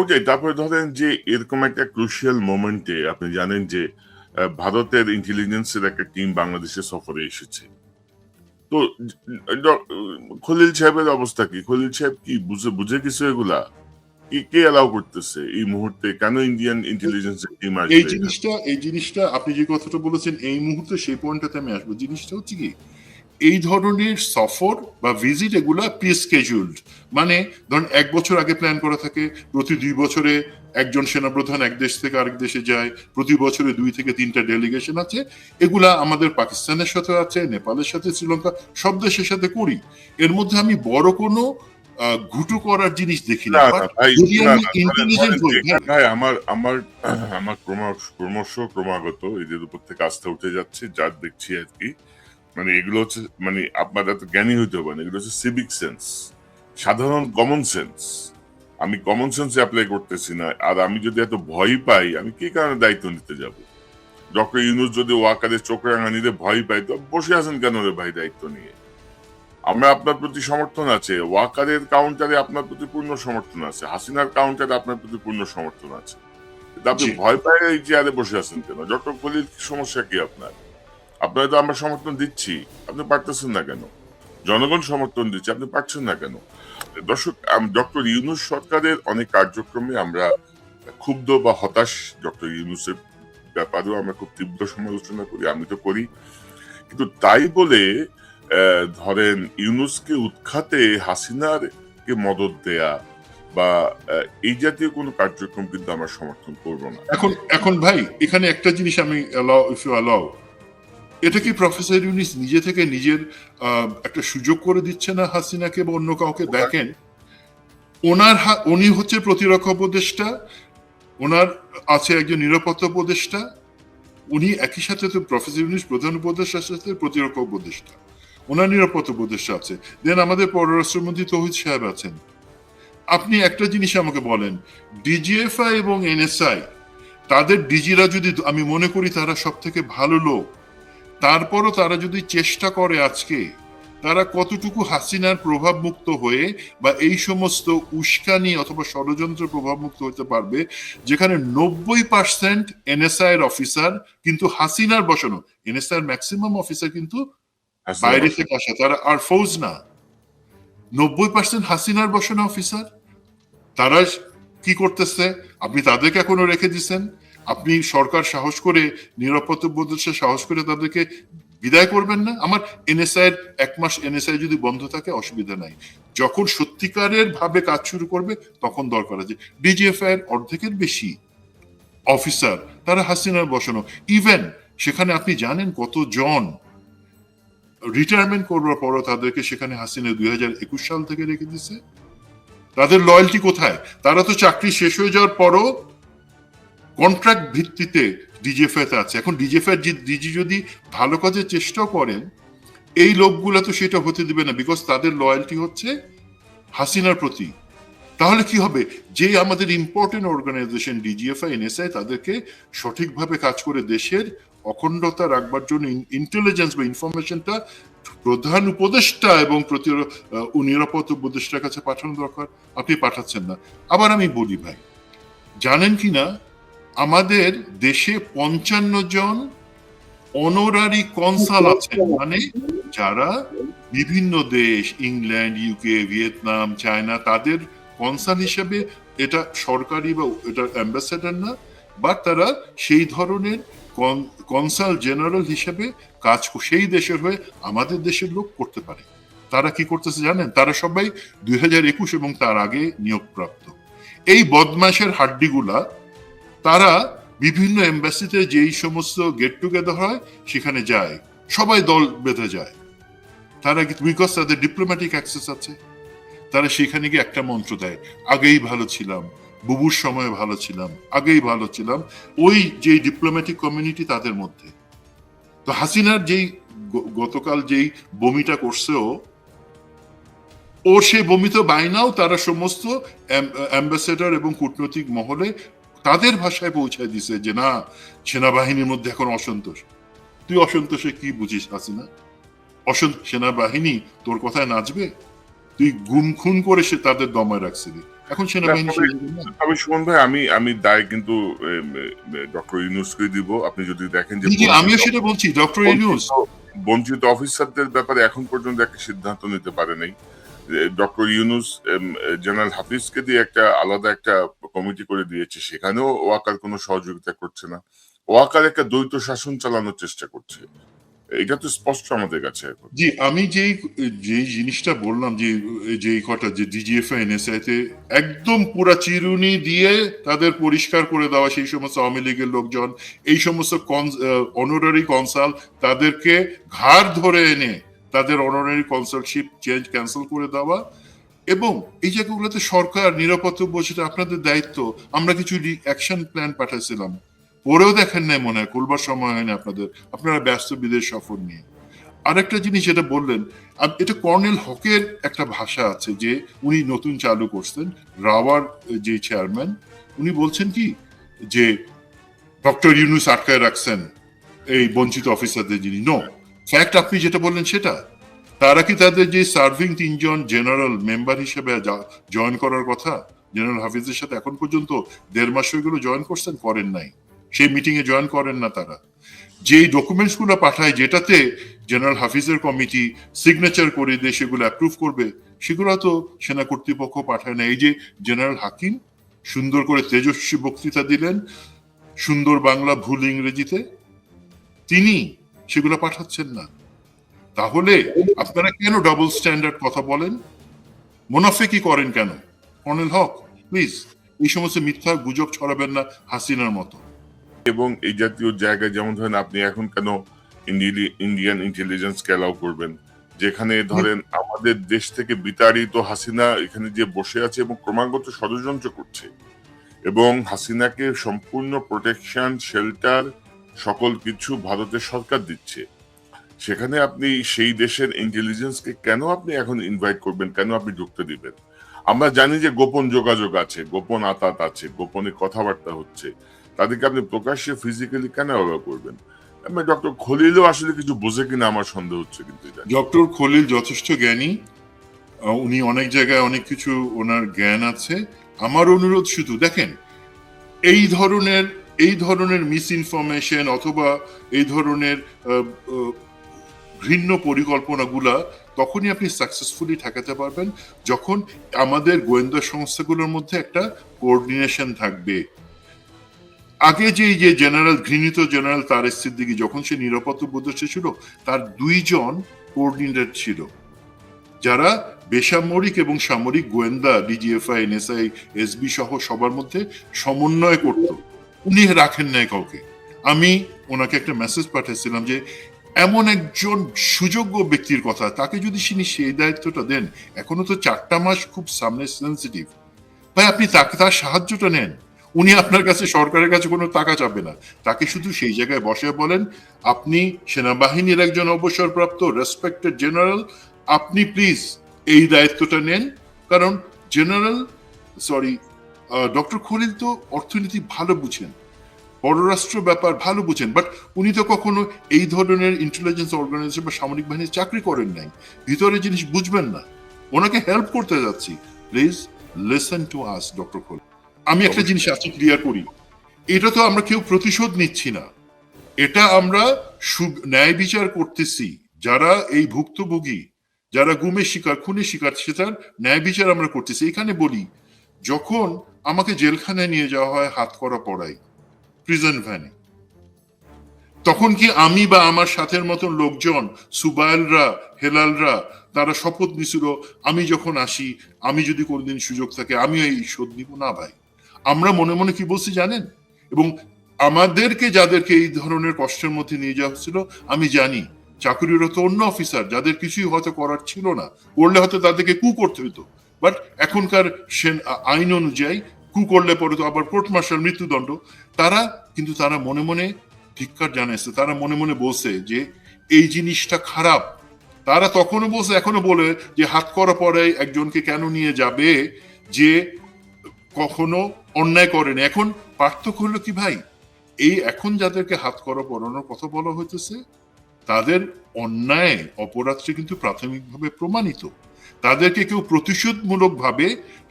ওটাই তারপরে ধরেন যে এরকম একটা ক্রুশিয়াল মোমেন্টে আপনি জানেন যে ভারতের ইন্টেলিজেন্সের একটা টিম বাংলাদেশে সফরে এসেছে। তো খলিল সাহেবের অবস্থা কি? খলিল সাহেব কি বুঝে বুঝে কিছু এগুলা? কি, কে অ্যালাউ করতেছে এই মুহূর্তে? কেন ইন্ডিয়ান ইন্টেলিজেন্সের টিম এই জিনিসটা এই জিনিসটা আপনি যে কথাটা বলেছেন, এই মুহূর্তে সেই পয়েন্টটাতে আমি আসব। জিনিসটা হচ্ছে কি এই ধরনের সফর বা ভিজিট এগুলা প্রি স্কেজুলড মানে ধরুন এক বছর আগে প্ল্যান করা থাকে প্রতি দুই বছরে একজন সেনাপ্রধান এক দেশ থেকে আরেক দেশে যায় প্রতি বছরে দুই থেকে তিনটা ডেলিগেশন আছে। এগুলা আমাদের পাকিস্তানের সাথে আছে নেপালের সাথে শ্রীলঙ্কা সব দেশের সাথে করি। এর মধ্যে আমি বড় কোনো ঘুটু করার জিনিস দেখি না। না, But না, ভাই, যদি না, আমি না, ইন্টেলিজেন্ট ধরেন হই যে, হ্যাঁ, ভাই, আমার আমার আমার ক্রমশ ক্রমশ ক্রমাগত এদের উপর থেকে আস্থা উঠে যাচ্ছে যা দেখছি আর কি। মানে এগুলো হচ্ছে মানে আপনার এত জ্ঞানী হইতে হবে না এগুলো হচ্ছে সিভিক সেন্স সাধারণ কমন সেন্স আমি কমন সেন্স অ্যাপ্লাই করতেছি না আর আমি যদি এত ভয় পাই আমি কি কারণে দায়িত্ব নিতে যাব? ডক্টর ইউনুস যদি ওয়াকারের চোখ রাঙানিতে ভয় পাই তো বসে আছেন কেন রে ভাই দায়িত্ব নিয়ে? আমরা আপনার প্রতি সমর্থন আছে ওয়াকারের কাউন্টারে আপনার প্রতি পূর্ণ সমর্থন আছে হাসিনার কাউন্টারে আপনার প্রতি পূর্ণ সমর্থন আছে। আপনি। ভয় পায় এই চেয়ারে বসে আছেন কেন? ডক্টর কলির সমস্যা কি আপনার? আপনার তো আমরা সমর্থন দিচ্ছি। আপনি পারতেছেন না কেন? জনগণ সমর্থন দিচ্ছে, আপনি পারছেন না কেন? দর্শক ডক্টর ইউনুস সরকারের অনেক কার্যক্রমে আমরা ক্ষুব্ধ বা হতাশ ডক্টর ইউনুসের ব্যাপারেও আমরা খুব তীব্র সমালোচনা করি, আমি তো করি। কিন্তু তাই বলে ধরেন ইউনুসকে উৎখাতে হাসিনার কে মদত দেয়া বা এই জাতীয় কোনো কার্যক্রম কিন্তু আমরা সমর্থন করব না। এখন এখন ভাই, এখানে একটা জিনিস আমি অ্যালাউ ইফ ইউ অ্যালাউ এটা কি প্রফেসর ইউনিস নিজে থেকে নিজের একটা সুযোগ করে দিচ্ছে না হাসিনাকে বা অন্য কাউকে দেখেন? ওনার উনি হচ্ছে প্রতিরক্ষা উপদেষ্টা, ওনার আছে একজন নিরাপত্তা উপদেষ্টা, উনি একই সাথে তো প্রফেসর ইউনিস প্রধান উপদেষ্টার সাথে প্রতিরক্ষা উপদেষ্টা, ওনার নিরাপত্তা উপদেষ্টা আছে। দেন আমাদের পররাষ্ট্রমন্ত্রী তহিদ সাহেব আছেন। আপনি একটা জিনিস আমাকে বলেন ডিজিএফআই এবং এনএসআই তাদের ডিজিরা যদি, আমি মনে করি তারা সব থেকে ভালো লোক। তারপরও তারা যদি চেষ্টা করে আজকে তারা কতটুকু হাসিনার প্রভাব মুক্ত হয়ে বা এই সমস্ত উস্কানি অথবা ষড়যন্ত্র প্রভাব মুক্ত হতে পারবে যেখানে নব্বই পার্সেন্ট এনএসআই এর অফিসার কিন্তু হাসিনার বসানো এনএসআই এর ম্যাক্সিমাম অফিসার কিন্তু বাইরে থেকে আসা তারা আর ফৌজ না। নব্বই পার্সেন্ট হাসিনার বসানো অফিসার তারা কি করতেছে? আপনি তাদেরকে এখনও রেখে দিচ্ছেন আপনি সরকার সাহস করে, নিরাপত্তা উপদেষ্টা সাহস করে তাদেরকে বিদায় করবেন না? আমার এনএসআই এর এক মাস এনএসআই যদি বন্ধ থাকে, অসুবিধা নাই। যখন সত্যিকারের ভাবে কাজ শুরু করবে, তখন দরকার আছে। ডিজিএফআই এর অর্ধেকের বেশি অফিসার, তারা হাসিনার বসানো। ইভেন সেখানে আপনি জানেন কত জন রিটায়ারমেন্ট করবার পরও তাদেরকে সেখানে হাসিনা দুই হাজার একুশ সাল থেকে রেখে দিছে? তাদের লয়্যালটি কোথায়? তারা তো চাকরি শেষ হয়ে যাওয়ার পরও কন্ট্রাক্ট ভিত্তিতে ডিজিএফআই আছে। এখন ডিজিএফআই ডিজি যদি ভালো কাজের চেষ্টাও করেন, এই লোকগুলা তো সেটা হতে দিবে না বিকজ তাদের লয়্যালটি হচ্ছে হাসিনার প্রতি। তাহলে কি হবে? যে আমাদের ইম্পর্টেন্ট অর্গানাইজেশন ডিজিএফআই এনএসআই তাদেরকে সঠিকভাবে কাজ করে দেশের অখণ্ডতা রাখবার জন্য ইন্টেলিজেন্স বা ইনফরমেশনটা প্রধান উপদেষ্টা এবং প্রতি নিরাপত্তা উপদেষ্টার কাছে পাঠানো দরকার। আপনি পাঠাচ্ছেন না। আবার আমি বলি ভাই, জানেন কি না আমাদের দেশে পঞ্চান্ন জন অনোরারি কনসাল আছেন। মানে যারা বিভিন্ন দেশ ইংল্যান্ড ইউকে ভিয়েতনাম চায়না তাদের কনসাল হিসেবে এটা সরকারি বা এটা অ্যাম্বাসেডার না বাট তারা সেই ধরনের কনসাল জেনারেল হিসেবে কাজ সেই দেশের হয়ে আমাদের দেশের লোক করতে পারে। তারা কি করতেছে জানেন? তারা সবাই দুই হাজার একুশ এবং তার আগে নিয়োগপ্রাপ্ত। এই বদমাসের হাড্ডিগুলা তারা বিভিন্ন এম্বাসিতে যেই সমস্ত গেট টুগেদার হয়, সেখানে যায়। সবাই দল বেঁধে যায়। তারা বিকজ তাদের ডিপ্লোম্যাটিক অ্যাক্সেস আছে। তারা সেখানে গিয়ে একটা মন্ত্র দেয়, আগেই ভালো ছিলাম, বুবুর সময় ভালো ছিলাম, আগেই ভালো ছিলাম। ওই যে ডিপ্লোম্যাটিক কমিউনিটি তাদের মধ্যে। তো হাসিনার যেই গতকাল যেই বমিটা করছে ও ওর সেই বমিত বাইনাও তারা সমস্ত অ্যাম্বাসেডর এবং কূটনৈতিক মহলে তাদের ভাষায় পৌঁছায় দিছে যে না সেনাবাহিনীর মধ্যে এখন অসন্তোষ। তুই অসন্তোষে কি বুঝিস হাসিনা? অসন্ত সেনাবাহিনী তোর কথায় নাচবে? তুই গুম খুন করে সে তাদের দমায় রাখছিলি। এখন সেনাবাহিনী। তবে সুমন ভাই আমি আমি দায় কিন্তু ডক্টর ইউনুসকে দিব। আপনি যদি দেখেন যে আমিও সেটা বলছি। ডক্টর ইউনুস। বঞ্চিত- বঞ্চিত অফিসারদের ব্যাপারে এখন পর্যন্ত একটা সিদ্ধান্ত নিতে পারে নাই ডক্টর ইউনুস জেনারেল হাফিজকে দিয়ে একটা আলাদা একটা কমিটি করে দিয়েছে। সেখানেও ওয়াকার কোনো সহযোগিতা করছে না। ওয়াকার একটা দ্বৈত শাসন চালানোর চেষ্টা করছে। এটা তো স্পষ্ট আমাদের কাছে জি, আমি যেই যেই জিনিসটা বললাম যে যেই কটা, যে ডিজিএফআই এনএসআই তে একদম পুরা চিরুনি দিয়ে তাদের পরিষ্কার করে দেওয়া, সেই সমস্ত আওয়ামী লীগের লোকজন, এই সমস্ত অনারারি কনসাল তাদেরকে ঘাড় ধরে এনে তাদের অনারারি কনসালশিপ চেঞ্জ ক্যান্সেল করে দেওয়া এবং এই জায়গাগুলোতে সরকার নিরাপত্তা বলছে আপনাদের দায়িত্ব, আমরা কিছু অ্যাকশন প্ল্যান পাঠাইছিলাম। পরেও দেখেন নাই মনে হয়, খুলবার সময় হয়নি আপনাদের। আপনারা ব্যস্ত বিদেশ সফর নিয়ে। আরেকটা জিনিস যেটা বললেন এটা কর্নেল হকের একটা ভাষা আছে যে উনি নতুন চালু করছেন, রাওয়ার যে চেয়ারম্যান উনি বলছেন কি যে, ডক্টর ইউনুস আটকায় রাখছেন এই বঞ্চিত অফিসারদের যিনি। নো ফ্যাক্ট আপনি যেটা বললেন সেটা। তারা কি তাদের যে সার্ভিং তিনজন জেনারেল মেম্বার হিসেবে জয়েন করার কথা জেনারেল হাফিজের সাথে এখন পর্যন্ত দেড় মাস হয়ে গেল জয়েন করছেন, করেন নাই। সেই মিটিং এ জয়েন করেন না তারা। যেই ডকুমেন্টসগুলো পাঠায়, যেটাতে জেনারেল হাফিজের কমিটি সিগনেচার করে দিয়ে, সেগুলো অ্যাপ্রুভ করবে, সেগুলো তো সেনা কর্তৃপক্ষ পাঠায় না এই যে জেনারেল হাকিম সুন্দর করে তেজস্বী বক্তৃতা দিলেন, সুন্দর বাংলা ভুল ইংরেজিতে, তিনি সেগুলো পাঠাচ্ছেন না। তাহলে আপনারা কেন ডাবল স্ট্যান্ডার্ড কথা বলেন? মুনাফেকি করেন কেন? কর্নেল হক প্লিজ এই সমস্ত মিথ্যা গুজব ছড়াবেন না হাসিনার মতো। এবং এই জাতীয় জায়গায় যেমন ধরেন আপনি এখন কেন ইন্ডিয়ান ইন্টেলিজেন্সকে অ্যালাউ করবেন? যেখানে ধরেন আমাদের দেশ থেকে বিতাড়িত হাসিনা এখানে যে বসে আছে এবং ক্রমাগত ষড়যন্ত্র করছে। এবং হাসিনাকে সম্পূর্ণ প্রোটেকশন শেল্টার সকল কিছু ভারতের সরকার দিচ্ছে। সেখানে আপনি সেই দেশের ইন্টেলিজেন্সকে কেন আপনি এখন ইনভাইট করবেন, কেন আপনি ঢুকতে দিবেন? আমরা জানি যে গোপন যোগাযোগ আছে, গোপন আতাত আছে, গোপনে কথাবার্তা হচ্ছে। তাদেরকে আপনি প্রকাশ্যে ফিজিক্যালি কেন ব্যবহার করবেন? ডক্টর খলিলও আসলে কিছু বোঝে কিনা আমার সন্দেহ হচ্ছে কিন্তু ডক্টর খলিল যথেষ্ট জ্ঞানী। উনি অনেক জায়গায় অনেক কিছু ওনার জ্ঞান আছে। আমার অনুরোধ শুধু, দেখেন, এই ধরনের এই ধরনের মিস ইনফরমেশন অথবা এই ধরনের ঘৃণ্য পরিকল্পনাগুলা তখনই আপনি সাকসেসফুলি ঠেকাতে পারবেন যখন আমাদের গোয়েন্দা সংস্থাগুলোর মধ্যে একটা কোঅর্ডিনেশন থাকবে। আগে যে যে জেনারেল ঘৃণিত জেনারেল তারেক সিদ্দিকি, যখন সে নিরাপত্তা উপদেষ্টা ছিল, তার দুইজন কোঅর্ডিনেটর ছিল। যারা বেসামরিক এবং সামরিক গোয়েন্দা ডিজিএফআই এনএসআই এসবি সহ সবার মধ্যে সমন্বয় করত। উনি রাখেন নাই কাউকে। আমি ওনাকে একটা মেসেজ পাঠিয়েছিলাম যে, এমন একজন সুযোগ্য ব্যক্তির কথা, তাকে যদি তিনি সেই দায়িত্বটা দেন, এখনও তো চারটা মাস খুব সামনে সেন্সিটিভ ভাই, আপনি তাকে, তার সাহায্যটা নেন। উনি আপনার কাছে, সরকারের কাছে কোনো টাকা চাবে না। তাকে শুধু সেই জায়গায় বসে বলেন, আপনি সেনাবাহিনীর একজন অবসরপ্রাপ্ত রেসপেক্টেড জেনারেল আপনি প্লিজ এই দায়িত্বটা নেন। কারণ জেনারেল সরি ডক্টর খলিল তো অর্থনীতি ভালো বুঝেন। পররাষ্ট্র ব্যাপার ভালো বুঝেন বাট উনি তো কখনো এই ধরনের ইন্টেলিজেন্স অর্গানাইজেশন বা সামরিক বাহিনীর চাকরি করেন নাই। ভিতরে জিনিস বুঝবেন না। ওনাকে হেল্প করতে যাচ্ছি। Please listen to us doctor Khalil আমি একটা জিনিস আজকে ক্লিয়ার করি। এটা তো আমরা কেউ প্রতিশোধ নিচ্ছি না। এটা আমরা ন্যায় বিচার করতেছি। যারা এই ভুক্তভোগী যারা গুমের শিকার খুনের শিকার সেটার ন্যায় বিচার আমরা করতেছি। এখানে বলি যখন আমাকে জেলখানায় নিয়ে যাওয়া হয় হাত করা পড়াই প্রিজন ভ্যানে তখন কি আমি বা আমার সাথের মতন লোকজন সুবাইলরা হেলালরা, তারা শপথ নিছিল, আমি যখন আসি, আমি যদি কোনদিন সুযোগ থাকে, আমিও এই শোধ নিব? না ভাই। আমরা মনে মনে কি বলছি জানেন? এবং আমাদেরকে যাদেরকে এই ধরনের কষ্টের মধ্যে নিয়ে যাওয়া হচ্ছিল, আমি জানি, চাকরিরত অন্য অফিসার যাদের কিছুই হয়তো করার ছিল না, করলে হয়তো তাদেরকে কু করতে হতো। বাট এখনকার সেন আইন অনুযায়ী কু করলে পরে তো আবার কোর্ট মার্শাল মৃত্যুদণ্ড। তারা কিন্তু তারা মনে মনে ধিক্কার জানাইছে, তারা মনে মনে বলছে যে এই জিনিসটা খারাপ। তারা তখনও বলছে এখনও বলে যে হাত করা পরে একজনকে কেন নিয়ে যাবে যে কখনো অন্যায় করেনি। এখন পার্থক্য হলো কি ভাই? এই এখন যাদেরকে হাত করা পড়ানোর কথা বলা হইতেছে, তাদের অন্যায় অপরাধটি কিন্তু প্রাথমিকভাবে প্রমাণিত। তাদেরকে কেউ প্রতিশোধমূলক ভাবে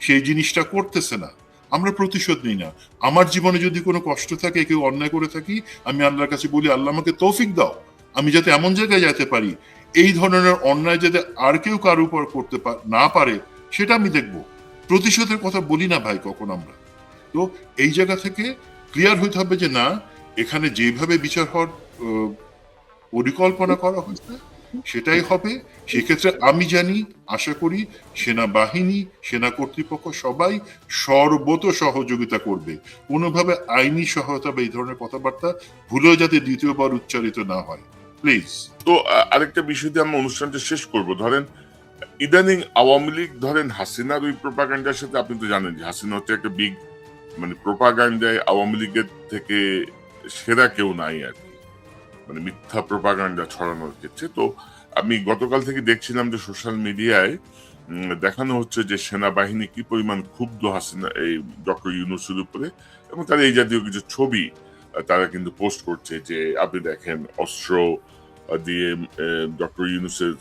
সেই জিনিসটা করতেছে না। আমরা প্রতিশোধ নিই না। আমার জীবনে যদি কোনো কষ্ট থাকে, কেউ অন্যায় করে থাকি, আমি আল্লাহর কাছে বলি, আল্লাহ আমাকে তৌফিক দাও। আমি যাতে এমন জায়গায় যেতে পারি, এই ধরনের অন্যায় যাতে আর কেউ কার উপর করতে না পারে, সেটা আমি দেখব। প্রতিশোধের কথা বলি না ভাই কখন আমরা। তো এই জায়গা থেকে ক্লিয়ার হইতে হবে যে না, এখানে যেভাবে বিচার হওয়ার পরিকল্পনা করা হয়েছে সেটাই হবে। সেক্ষেত্রে আমি জানি, আশা করি, সেনাবাহিনী, সেনা কর্তৃপক্ষ সবাই সর্বত সহযোগিতা করবে। কোনোভাবে আইনি সহায়তা বা এই ধরনের কথাবার্তা ভুলেও যাতে দ্বিতীয়বার উচ্চারিত না হয়। প্লিজ তো আরেকটা বিষয় দিয়ে আমরা অনুষ্ঠানটা শেষ করব। ধরেন, ইদানিং আওয়ামী লীগ, ধরেন, হাসিনার ওই প্রোপাগান্ডার সাথে, আপনি তো জানেন যে হাসিনা হচ্ছে একটা বিগ মানে প্রোপাগান্ডায় আওয়ামী লীগের থেকে সেরা কেউ নাই আর মানে মিথ্যা প্রোপাগান্ডা ছড়ানোর ক্ষেত্রে তো আমি গতকাল থেকে দেখছিলাম যে সোশ্যাল মিডিয়ায় দেখানো হচ্ছে যে সেনাবাহিনী কি পরিমাণ ক্ষুব্ধ হাসিনা, এই ডক্টর ইউনুসের উপরে এবং তারা এই জাতীয় কিছু ছবি তারা কিন্তু পোস্ট করছে যে আপনি দেখেন অস্ত্র দিয়ে ডক্টর ইউনুসের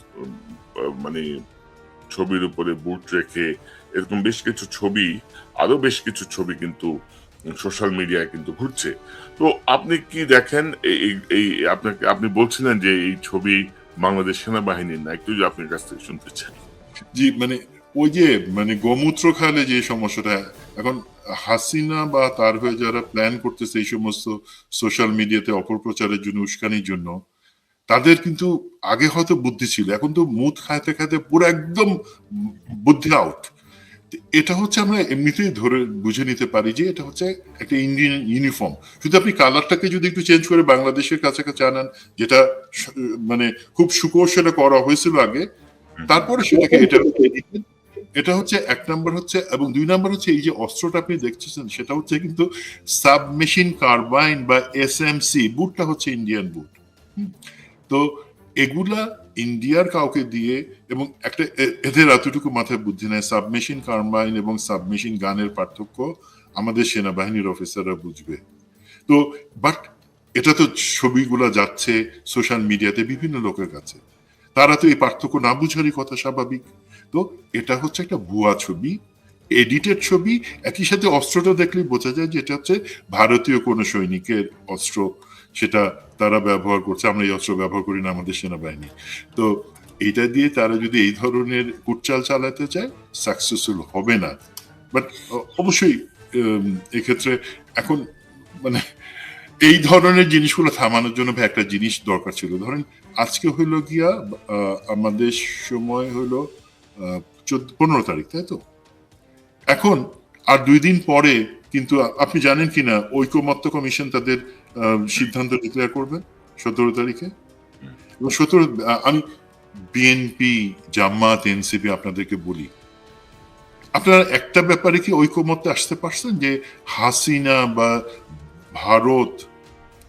মানে ছবির উপরে বুট রেখে এরকম বেশ কিছু ছবি, আরও বেশ কিছু ছবি কিন্তু সোশ্যাল মিডিয়ায় কিন্তু ঘুরছে। তো আপনি কি দেখেন? এই- এই- আপনাকে, আপনি বলছিলেন যে এই ছবি বাংলাদেশ সেনাবাহিনীর না, একটু আপনার কাছ থেকে শুনতে চাই। জি মানে ওই যে মানে গোমূত্র খালে যে সমস্যাটা, এখন হাসিনা বা তার হয়ে যারা প্ল্যান করতেছে এই সমস্ত সোশ্যাল মিডিয়াতে অপপ্রচারের জন্য, উস্কানির জন্য, তাদের কিন্তু আগে হয়তো বুদ্ধি ছিল, এখন তো মুখ খাইতে খাইতে পুরো একদম বুদ্ধি আউট এটা হচ্ছে আমরা এমনিতেই ধরে বুঝে নিতে পারি যে এটা হচ্ছে একটা ইন্ডিয়ান ইউনিফর্ম। শুধু আপনি কালারটাকে যদি একটু চেঞ্জ করে বাংলাদেশের কাছাকাছি আনান, যেটা মানে খুব সুকৌশলে করা হয়েছিল আগে, তারপরে সেটাকে এটা এটা হচ্ছে এক নাম্বার হচ্ছে, এবং দুই নাম্বার হচ্ছে এই যে অস্ত্রটা আপনি দেখতেছেন, সেটা হচ্ছে কিন্তু সাবমেশিন কার্বাইন বা এস এম সি, বুটটা হচ্ছে ইন্ডিয়ান বুট। তো এগুলা ইন্ডিয়ার কাউকে দিয়ে এবং একটা এদের এতটুকু মাথায় বুদ্ধি নেয় সাবমেশিন কার্বাইন এবং সাবমেশিন গানের পার্থক্য আমাদের সেনাবাহিনীর অফিসাররা বুঝবে। তো বাট এটা তো ছবিগুলা যাচ্ছে সোশ্যাল মিডিয়াতে বিভিন্ন লোকের কাছে। তারা তো এই পার্থক্য না বুঝারই কথা স্বাভাবিক। তো, এটা হচ্ছে একটা ভুয়া ছবি এডিটেড ছবি, একই সাথে অস্ত্রটা দেখলে বোঝা যায় যে এটা হচ্ছে ভারতীয় কোনো সৈনিকের অস্ত্র। সেটা তারা ব্যবহার করছে, আমরা এই অস্ত্র ব্যবহার করি না আমাদের সেনাবাহিনী। তো এটা দিয়ে তারা যদি এই ধরনের কুটচাল চালাতে চায় সাকসেসফুল হবে না। বাট অবশ্যই এক্ষেত্রে এখন মানে এই ধরনের জিনিসগুলো থামানোর জন্য একটা জিনিস দরকার ছিল। ধরেন, আজকে হইল গিয়া আমাদের সময় হলো চোদ্দ, পনেরো তারিখ, তাই তো? এখন, আর দুই দিন পরে, কিন্তু আপনি জানেন কিনা, ঐকমত্য কমিশন তাদের সিদ্ধান্ত ডিক্লেয়ার করবে সতেরো তারিখে। এবং সতেরো আমি বিএনপি জামাত এনসিপি আপনাদেরকে বলি, আপনারা একটা ব্যাপারে কি ঐকমত্যে আসতে পারছেন যে হাসিনা বা ভারত,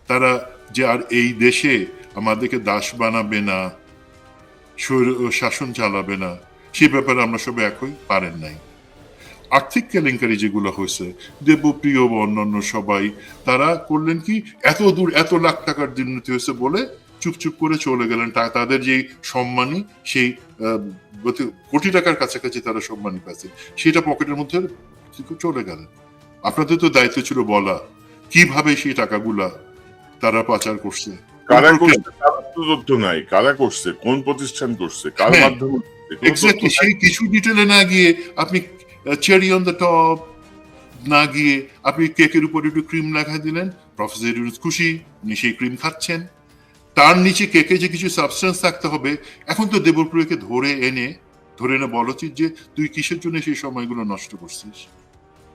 তারা যে আর এই দেশে আমাদেরকে দাস বানাবে না শাসন চালাবে না, সে ব্যাপারে আমরা সবাই একই, পারেন নাই। আর্থিক কেলেঙ্কারি যেগুলো হয়েছে দেবপ্রিয় বা অন্যান্য সবাই তারা করলেন কি এত দূর এত লাখ টাকার দুর্নীতি হয়েছে বলে চুপচুপ করে চলে গেলেন। তাদের যে সম্মানী সেই কোটি টাকার কাছাকাছি তারা সম্মানী পাচ্ছে সেটা পকেটের মধ্যে চলে গেলেন। আপনাদের তো দায়িত্ব ছিল বলা কীভাবে সেই টাকাগুলা তারা পাচার করছে? কারা করছে? তথ্য নাই কারা করছে? কোন প্রতিষ্ঠান করছে? কার হ্যাঁ, মাধ্যমে। সেই কিছু ডিটেলে না গিয়ে আপনি চেরি অন দ্য টপ না গিয়ে আপনি কেকের উপর একটু ক্রিম লাগাই দিলেন প্রফেসর ইউনুস খুশি উনি সেই ক্রিম খাচ্ছেন। তার নিচে কেকে যে কিছু সাবস্টেন্স থাকতে হবে এখন তো দেবপ্রিয়কে ধরে এনে ধরে এনে বলা উচিত যে তুই কিসের জন্য সেই সময়গুলো নষ্ট করছিস?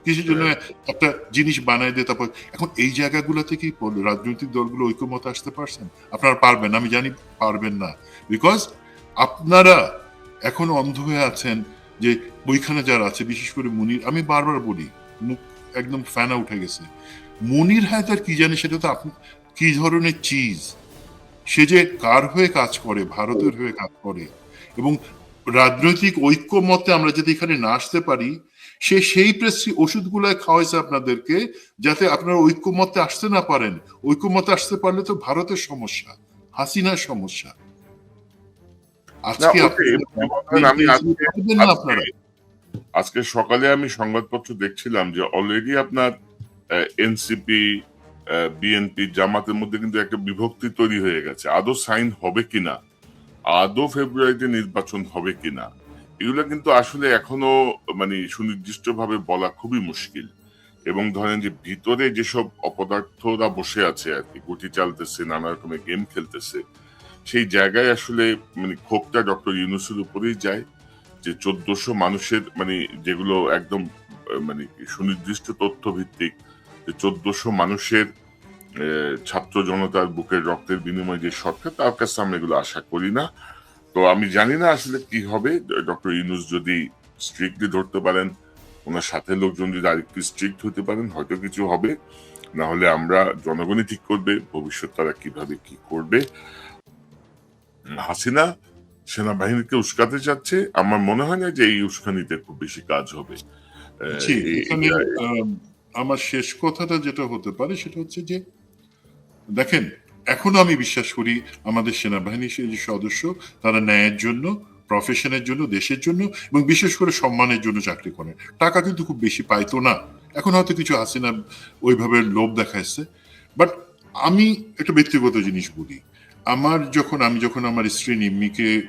কিসের জন্য একটা জিনিস বানাই দিয়ে তারপর এখন এই জায়গাগুলো থেকে রাজনৈতিক দলগুলো ঐক্যমত আসতে পারছেন? আপনারা পারবেন আমি জানি পারবেন না। বিকজ আপনারা এখন অন্ধ হয়ে আছেন যে ওইখানে যারা আছে, বিশেষ করে মনির, আমি বারবার বলি, মুখ একদম ফ্যানা উঠে গেছে। মুনির হায়দার কি জানে, সেটা তো আপনি, কি ধরনের চিজ সে যে কার হয়ে কাজ করে, ভারতের হয়ে কাজ করে, এবং রাজনৈতিক ঐক্যমতে আমরা যদি এখানে না আসতে পারি, সে সেই প্রেসি ওষুধগুলাই খাওয়াইছে আপনাদেরকে, যাতে আপনারা ঐক্যমতে আসতে না পারেন। ঐক্যমতে আসতে পারলে তো ভারতের সমস্যা, হাসিনার সমস্যা। আজকে আমি সকালে আমি সংবাদপত্র দেখছিলাম যে অলরেডি আপনার এনসিপি বিএনপি জামাতের মধ্যে কিন্তু একটা বিভক্তি তৈরি হয়ে গেছে। আদৌ সাইন হবে কিনা? আদৌ ফেব্রুয়ারিতে নির্বাচন হবে কিনা? এগুলো কিন্তু আসলে এখনও মানে সুনির্দিষ্টভাবে বলা খুবই মুশকিল। এবং ধরেন যে ভিতরে যেসব অপদার্থরা বসে আছে আর কি গুটি চালতেছে নানা রকমের গেম খেলতেছে সেই জায়গায় আসলে মানে ক্ষোভটা ডক্টর ইউনুসের উপরেই যায় যে চোদ্দশো মানুষের মানে যেগুলো একদম মানে সুনির্দিষ্ট তথ্য ভিত্তিক যে চোদ্দশো মানুষের ছাত্র জনতার বুকের রক্তের বিনিময়ে যে সরকার, তার কাছে আমরা এগুলো আশা করি না। তো আমি জানি না আসলে কি হবে। ডক্টর ইউনুস যদি স্ট্রিক্টলি ধরতে পারেন, ওনার সাথে লোকজন যদি আরেকটু স্ট্রিক্ট হতে পারেন, হয়তো কিছু হবে। না হলে আমরা জনগণই ঠিক করবে, ভবিষ্যৎ তারা কীভাবে কি করবে। হাসিনা সেনাবাহিনীকে উস্কাতে চাচ্ছে। আমার মনে হয় না যে এই উস্কানিতে খুব বেশি কাজ হবে। আমার শেষ কথাটা যেটা হতে পারে সেটা হচ্ছে যে দেখেন এখনও আমি বিশ্বাস করি আমাদের সেনাবাহিনীর সেই যে সদস্য তারা ন্যায়ের জন্য প্রফেশনের জন্য দেশের জন্য এবং বিশেষ করে সম্মানের জন্য চাকরি করে। টাকা কিন্তু খুব বেশি পাইতো না। এখন হয়তো কিছু হাসিনা ওইভাবে লোভ দেখাচ্ছে বাট আমি একটা ব্যক্তিগত জিনিস বলি। আমার যখন, আমি যখন আমার স্ত্রী নিম্মিকে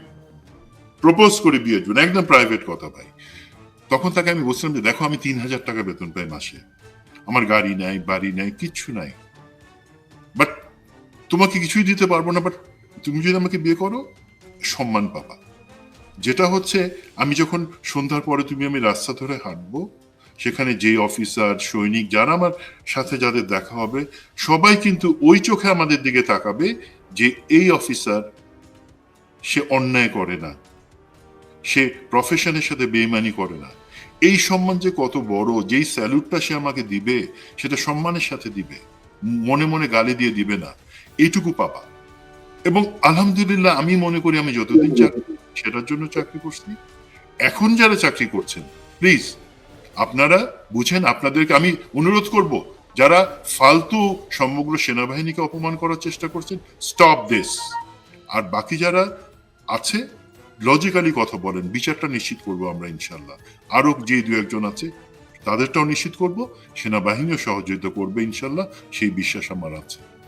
প্রপোজ করে বিয়ের জন্য একদম প্রাইভেট কথা ভাই, তখন তাকে আমি বলছিলাম যে, দেখো, আমি তিন হাজার টাকা বেতন পাই মাসে। আমার গাড়ি নাই, বাড়ি নাই, কিচ্ছু নাই। বাট তোমাকে কিছুই দিতে পারব না বাট তুমি যদি আমাকে বিয়ে করো, সম্মান পাবা। যেটা হচ্ছে, আমি যখন সন্ধ্যার পরে তুমি আমি রাস্তা ধরে হাঁটবো সেখানে যে অফিসার, সৈনিক যারা আমার সাথে যাদের দেখা হবে, সবাই কিন্তু ওই চোখে আমাদের দিকে তাকাবে যে এই অফিসার সে অন্যায় করে না। সে প্রফেশনের সাথে বেইমানি করে না। এই সম্মান যে কত বড়, যেই স্যালুটটা সে আমাকে দিবে, সেটা সম্মানের সাথে দিবে, মনে মনে গালি দিয়ে দিবে না। এইটুকু পাবা। এবং আলহামদুলিল্লাহ আমি মনে করি আমি যতদিন চাকরি, সেটার জন্য চাকরি করছি। এখন যারা চাকরি করছেন প্লিজ আপনারা বুঝেন, আপনাদেরকে আমি অনুরোধ করব, যারা ফালতু সমগ্র সেনাবাহিনীকে অপমান করার চেষ্টা করছেন স্টপ দিস আর বাকি যারা আছে লজিক্যালি কথা বলেন, বিচারটা নিশ্চিত করব আমরা ইনশাল্লাহ আরও যে দু একজন আছে, তাদেরটাও নিশ্চিত করব, সেনাবাহিনীও সহযোগিতা করবে ইনশাল্লাহ সেই বিশ্বাস আমার আছে।